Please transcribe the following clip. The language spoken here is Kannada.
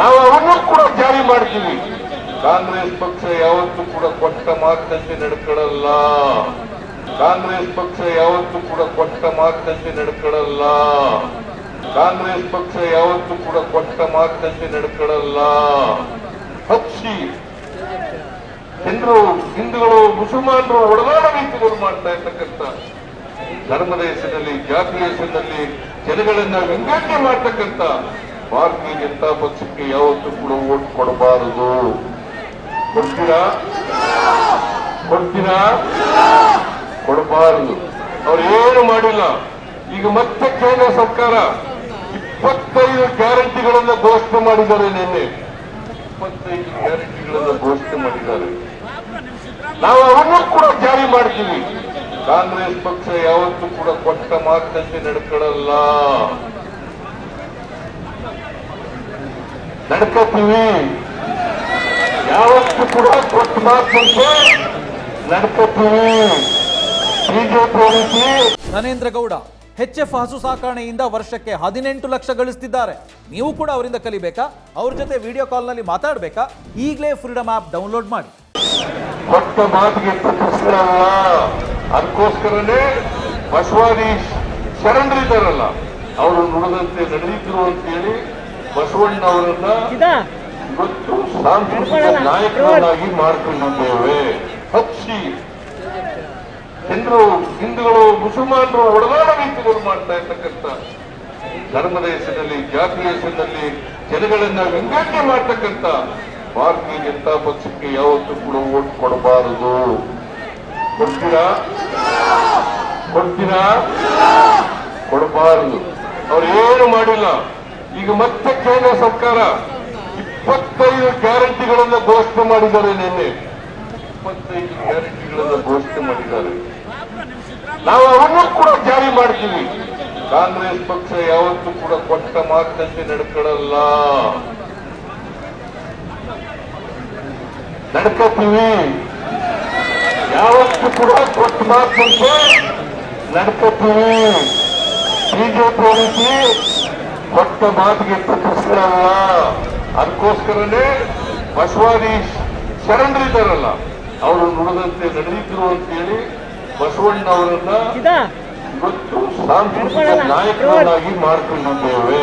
ನಾವು ಅವನ್ನು ಕೂಡ ಜಾರಿ ಮಾಡ್ತೀವಿ ಕಾಂಗ್ರೆಸ್ ಪಕ್ಷ ಯಾವತ್ತೂ ಕೂಡ ಕೊಟ್ಟ ಮಾತಿನಂತೆ ನಡ್ಕೊಳ್ಳಲ್ಲ. ಕಾಂಗ್ರೆಸ್ ಪಕ್ಷ ಯಾವತ್ತೂ ಕೂಡ ಕೊಟ್ಟ ಮಾತಿನಂತೆ ನಡ್ಕೊಳ್ಳಲ್ಲ. ಕಾಂಗ್ರೆಸ್ ಪಕ್ಷ ಯಾವತ್ತೂ ಕೂಡ ಕೊಟ್ಟ ಮಾತಿನಂತೆ ನಡ್ಕೊಳ್ಳಲ್ಲ. ಪಕ್ಷಿ ಜನರು ಹಿಂದೂಗಳು ಮುಸಲ್ಮಾನರು ಒಡನಾಡ ರೀತಿಗಳು ಮಾಡ್ತಾ ಇರ್ತಕ್ಕಂಥ ಧರ್ಮದ ಹೆಸರಿನಲ್ಲಿ ಜಾತಿಯ ಹೆಸರಿನಲ್ಲಿ ಜನಗಳನ್ನ ವಿಂಗಡಣೆ ಮಾಡ್ತಕ್ಕಂಥ ಭಾರತೀಯ ಜನತಾ ಪಕ್ಷಕ್ಕೆ ಯಾವತ್ತೂ ಕೂಡ ಓಟ್ ಕೊಡಬಾರದು. ಕೊಡ್ತೀರಾ? ಕೊಡ್ತೀರಾ? ಕೊಡಬಾರದು. ಅವ್ರು ಏನು ಮಾಡಿಲ್ಲ. ಈಗ ಮತ್ತೆ ಕೇಂದ್ರ ಸರ್ಕಾರ ಇಪ್ಪತ್ತೈದು ಗ್ಯಾರಂಟಿಗಳನ್ನ ಘೋಷಣೆ ಮಾಡಿದ್ದಾರೆ ನಿನ್ನೆ. ಇಪ್ಪತ್ತೈದು ಗ್ಯಾರಂಟಿಗಳನ್ನ ಘೋಷಣೆ ಮಾಡಿದ್ದಾರೆ. ನಾವು ಅವನ್ನೂ ಕೂಡ ಜಾರಿ ಮಾಡ್ತೀವಿ. ಕಾಂಗ್ರೆಸ್ ಪಕ್ಷ ಯಾವತ್ತೂ ಕೂಡ ಕೊಟ್ಟ ಮಾತಿನಂತೆ ನಡ್ಕೊಳ್ಳಲ್ಲ. ನಡ್ಕೋತೀವಿ. ಯಾವತ್ತು ಕೂಡ ಕೊಟ್ಟ ಮಾತು ನಡ್ಕೋತೀವಿ. ಬಿಜೆಪಿ ರೀತಿ ನರೇಂದ್ರ ಗೌಡ ಹೆಚ್ ಎಫ್ ಹಸು ಸಾಕಾಣೆಯಿಂದ ವರ್ಷಕ್ಕೆ ಹದಿನೆಂಟು ಲಕ್ಷ ಗಳಿಸ್ತಿದ್ದಾರೆ. ನೀವು ಕೂಡ ಅವರಿಂದ ಕಲಿಬೇಕಾ? ಅವ್ರ ಜೊತೆ ವಿಡಿಯೋ ಕಾಲ್ನಲ್ಲಿ ಮಾತಾಡಬೇಕಾ? ಈಗಲೇ ಫ್ರೀಡಮ್ ಆ್ಯಪ್ ಡೌನ್ಲೋಡ್ ಮಾಡಿ. ಕೊಟ್ಟ ಮಾತಿಗೆ ತಪ್ಪಿಸ್ಕೊಳ್ಳಲ್ಲ ಅದಕ್ಕೋಸ್ಕರನೇ ಬಸವಾದಿ ಶರಣರಿದ್ದಾರಲ್ಲ ಅವರು ನುಡಿದಂತೆ ನಡೆದಿದ್ರು ಅಂತೇಳಿ ಬಸವಣ್ಣವರನ್ನ ಇವತ್ತು ಸಾಂಸ್ಕೃತಿಕ ನಾಯಕರನ್ನಾಗಿ ಮಾಡ್ಕೊಂಡಿದ್ದೇವೆ. ಹಚ್ಚಿ ಜನರು ಹಿಂದೂಗಳು ಮುಸಲ್ಮಾನರು ಒಡನಾಡ ರೀತಿಗಳು ಮಾಡ್ತಾ ಇರ್ತಕ್ಕಂಥ ಧರ್ಮದ ಹೆಸರಿನಲ್ಲಿ ಜಾತಿಯ ಹೆಸರಿನಲ್ಲಿ ಜನಗಳನ್ನ ವಿಂಗಡಣೆ ಮಾಡ್ತಕ್ಕಂಥ ಭಾರತೀಯ ಜನತಾ ಪಕ್ಷಕ್ಕೆ ಯಾವತ್ತು ಕೂಡ ಓಟ್ ಕೊಡಬಾರದು. ಕೊಡ್ತೀರಾ? ಕೊಡ್ತೀರಾ? ಕೊಡಬಾರದು. ಅವ್ರು ಏನು ಮಾಡಿಲ್ಲ. ಈಗ ಮತ್ತೆ ಕೇಂದ್ರ ಸರ್ಕಾರ ಇಪ್ಪತ್ತೈದು ಗ್ಯಾರಂಟಿಗಳನ್ನ ಘೋಷಣೆ ಮಾಡಿದ್ದಾರೆ ನಿನ್ನೆ. ಇಪ್ಪತ್ತೈದು ಗ್ಯಾರಂಟಿಗಳನ್ನ ಘೋಷಣೆ ಮಾಡಿದ್ದಾರೆ. ನಾವು ಅವನ್ನೂ ಕೂಡ ಜಾರಿ ಮಾಡ್ತೀವಿ. ಕಾಂಗ್ರೆಸ್ ಪಕ್ಷ ಯಾವತ್ತೂ ಕೂಡ ಕೊಟ್ಟ ಮಾತಂತೆ ನಡ್ಕೊಳ್ಳಲ್ಲ. ನಡ್ಕೋತೀವಿ. ಯಾವತ್ತೂ ಕೂಡ ಕೊಟ್ಟ ಮಾತಿನಂತೆ ನಡ್ಕೋತೀವಿ. ಬಿಜೆಪಿ ರೀತಿ ಕೊಟ್ಟ ಮಾತಿಗೆ ತಪ್ಪಿಸ್ಕೊಳ್ಳಲ್ಲ ಅದಕ್ಕೋಸ್ಕರನೇ ಬಸವಾದಿ ಶರಣರಿದ್ದಾರಲ್ಲ. ಅವರು ನುಡಿದಂತೆ ನಡೆದಿದ್ರು ಅಂತೇಳಿ ಬಸವಣ್ಣವರನ್ನ ಇವತ್ತು ಸಾಂಸ್ಕೃತಿಕ ನಾಯಕರನ್ನಾಗಿ ಮಾಡ್ಕೊಂಡಿದ್ದೇವೆ.